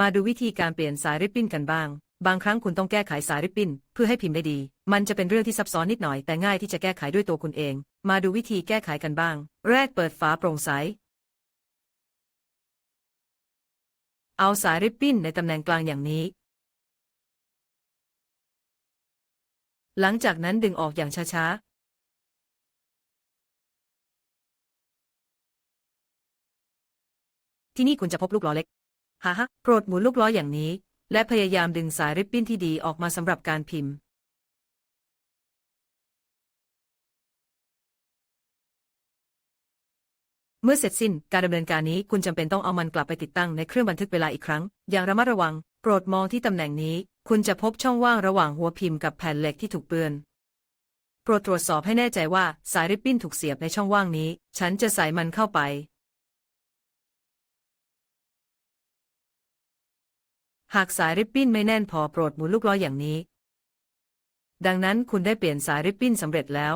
มาดูวิธีการเปลี่ยนสายริบบิ้นกันบ้าง บางครั้งคุณต้องแก้ไขสายริบบิ้นเพื่อให้พิมพ์ได้ดี มันจะเป็นเรื่องที่ซับซ้อนนิดหน่อยแต่ง่ายที่จะแก้ไขด้วยตัวคุณเอง มาดูวิธีแก้ไขกันบ้าง แรกเปิดฝาโปร่งใส เอาสายริบบิ้นในตำแหน่งกลางอย่างนี้ หลังจากนั้นดึงออกอย่างช้าๆที่นี่คุณจะพบลูกล้อเล็ก ฮ่าฮโปรดหมุนลูกล้ออย่างนี้ และพยายามดึงสายริบบิ้นที่ดีออกมาสำหรับการพิมพ์ เมื่อเสร็จสิ้นการดำเนินการนี้คุณจำเป็นต้องเอามันกลับไปติดตั้งในเครื่องบันทึกเวลาอีกครั้ง อย่างระมัดระวัง โปรดมองที่ตำแหน่งนี้ คุณจะพบช่องว่างระหว่างหัวพิมพ์กับแผ่นเหล็กที่ถูกเปื้อนโปรดตรวจสอบให้แน่ใจว่าสายริบบิ้นถูกเสียบในช่องว่างนี้ ฉันจะใส่มันเข้าไป หากสายริบบิ้นไม่แน่นพอโปรดหมุนลูกล้ออย่างนี้ ดังนั้นคุณได้เปลี่ยนสายริบบิ้นสำเร็จแล้ว